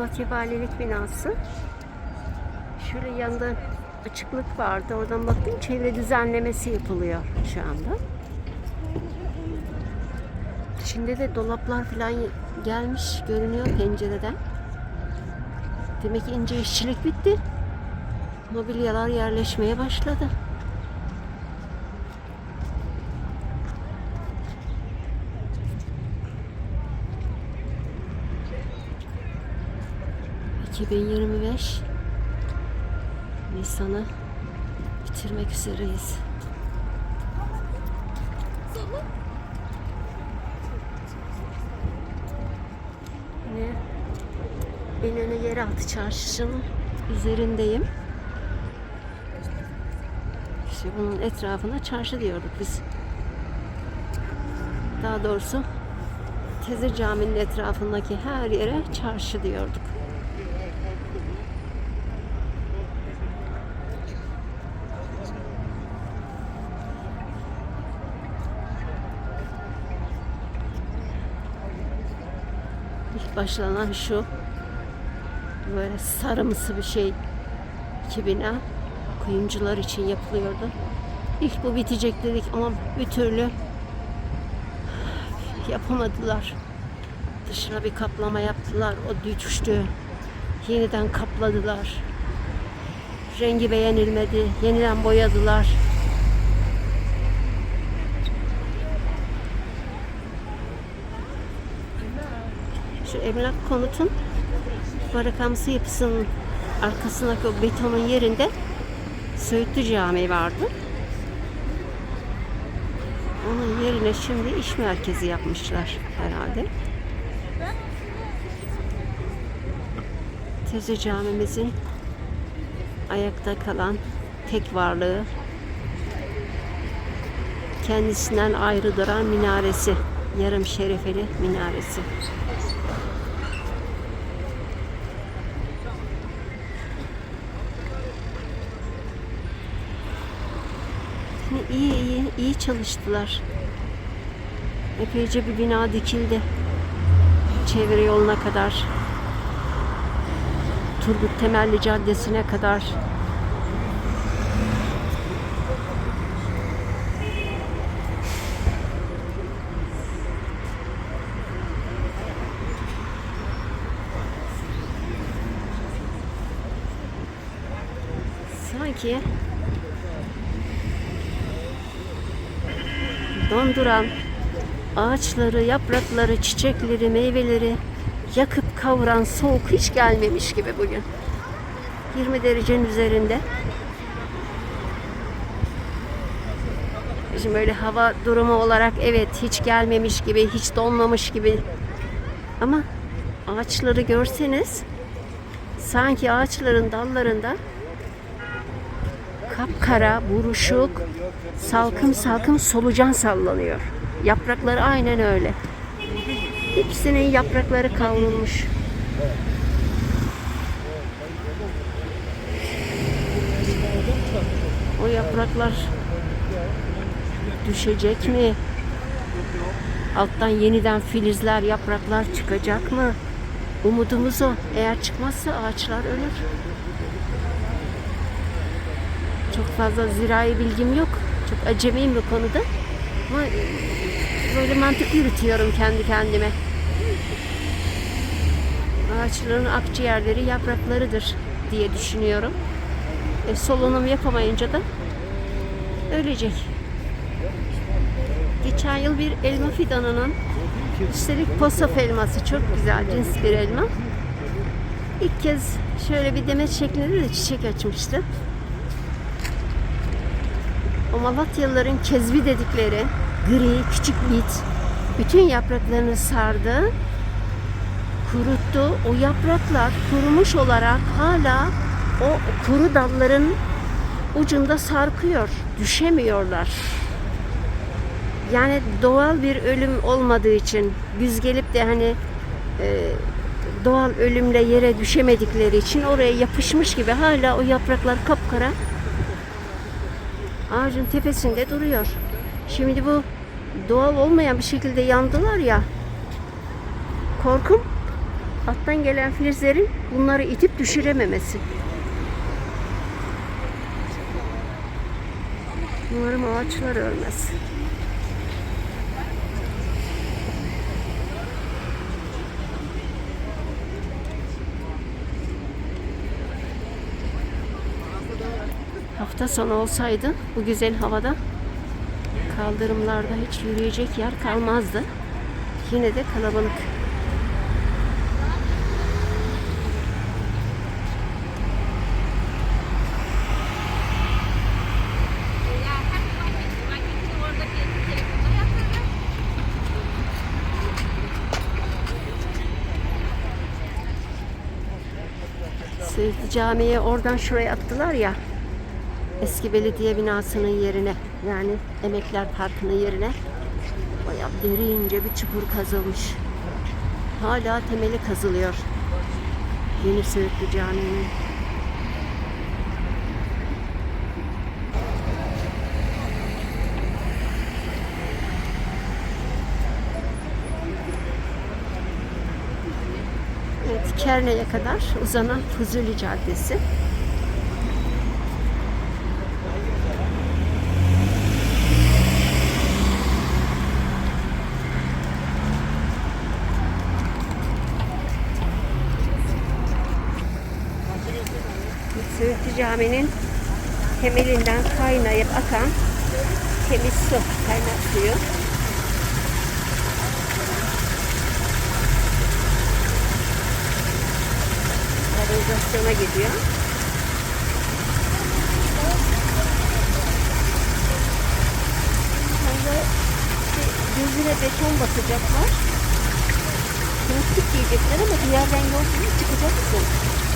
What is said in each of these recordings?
Malatya Valilik binası. Şöyle yanında açıklık vardı. Oradan baktım çevre düzenlemesi yapılıyor şu anda. İçinde de dolaplar falan gelmiş görünüyor pencereden. Demek ki ince işçilik bitti. Mobilyalar yerleşmeye başladı. ...2025... ...Nisan'ı... ...bitirmek üzereyiz. Yine... İnönü Yeraltı Çarşısı'nın... ...üzerindeyim. İşte bunun etrafına çarşı diyorduk biz. Daha doğrusu Teze Camii'nin etrafındaki her yere çarşı diyorduk. İlk başlanan şu böyle sarımsı bir şey iki bina kuyumcular için yapılıyordu. İlk bu bitecek dedik ama bir türlü yapamadılar. Dışına bir kaplama yaptılar. O düştü. Yeniden kapladılar. Rengi beğenilmedi. Yeniden boyadılar. Şu emlak konutun barakamsı yapısının arkasındaki o betonun yerinde Söğütlü Camii vardı. Onun yerine şimdi iş merkezi yapmışlar herhalde. Teze camimizin ayakta kalan tek varlığı kendisinden ayrı duran minaresi. Yarım şerefeli minaresi. İyi iyi iyi çalıştılar. Epeyce bir bina dikildi. Çevre yoluna kadar. Turgut Temelli Caddesi'ne kadar. Sanki donduran ağaçları, yaprakları, çiçekleri, meyveleri yakıp kavuran soğuk hiç gelmemiş gibi bugün. 20 derecenin üzerinde. Şimdi böyle hava durumu olarak evet hiç gelmemiş gibi, hiç donmamış gibi. Ama ağaçları görseniz sanki ağaçların dallarında kapkara, buruşuk, salkım salkım solucan sallanıyor. Yaprakları aynen öyle. Hepsinin yaprakları kavrulmuş. O yapraklar düşecek mi? Alttan yeniden filizler, yapraklar çıkacak mı? Umudumuz o. Eğer çıkmazsa ağaçlar ölür. Fazla zirai bilgim yok. Çok acemiyim bu konuda. Ama böyle mantık yürütüyorum kendi kendime. Ağaçların akciğerleri yapraklarıdır diye düşünüyorum. E, solunum yapamayınca da ölecek. Geçen yıl bir elma fidanının üstelik posaf elması çok güzel cins bir elma. İlk kez şöyle bir demet şeklinde de çiçek açmıştı. O Malatyalıların kezbi dedikleri gri küçük bit bütün yapraklarını sardı, kuruttu. O yapraklar kurumuş olarak hala o kuru dalların ucunda sarkıyor. Düşemiyorlar. Yani doğal bir ölüm olmadığı için güz gelip de hani e, doğal ölümle yere düşemedikleri için oraya yapışmış gibi hala o yapraklar kapkara ağacın tepesinde duruyor. Şimdi bu doğal olmayan bir şekilde yandılar ya. Korkum Alttan gelen filizlerin bunları itip düşürememesi. Umarım ağaçlar ölmez. Hafta sonu olsaydı bu güzel havada kaldırımlarda hiç yürüyecek yer kalmazdı. Yine de kalabalık. Camii'ye oradan şuraya attılar ya. Eski belediye binasının yerine yani Emekler Parkı'nın yerine bayağı derince bir çukur kazılmış. Hala temeli kazılıyor. Yeni Söğütlü Camii'nin. Evet, Kerne'ye kadar uzanan Fuzuli Caddesi. Camii'nin temelinden kaynayıp akan temiz su, kaynak suyu. Kanalizasyona gidiyor. Gözüne beton batacaklar. Plastik giyecekler ama bir yerden yol bulup çıkacaksın.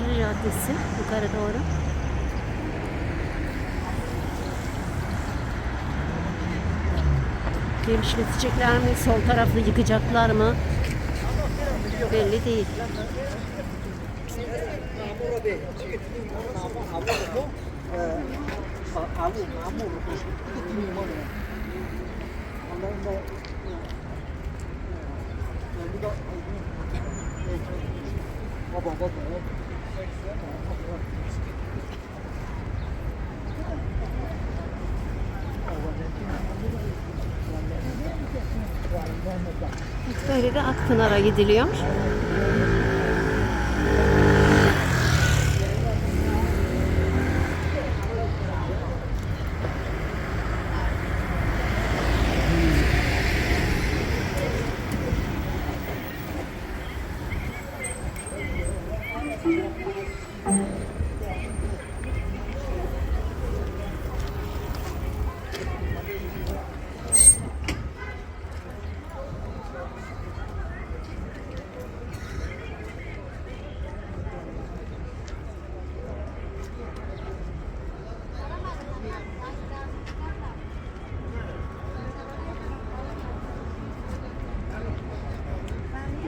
Kışlı Caddesi yukarı doğru. Genişletecekler mi? Sol tarafı yıkacaklar mı? Belli değil. Böyle de Akpınar'a gidiliyor.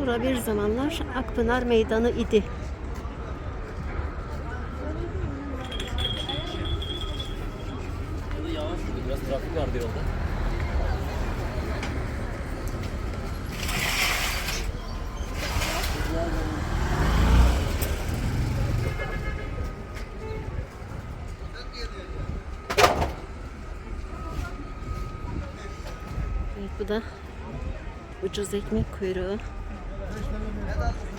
Bura bir zamanlar Akpınar Meydanı idi. Evet, bu da ucuz ekmek kuyruğu. 来到。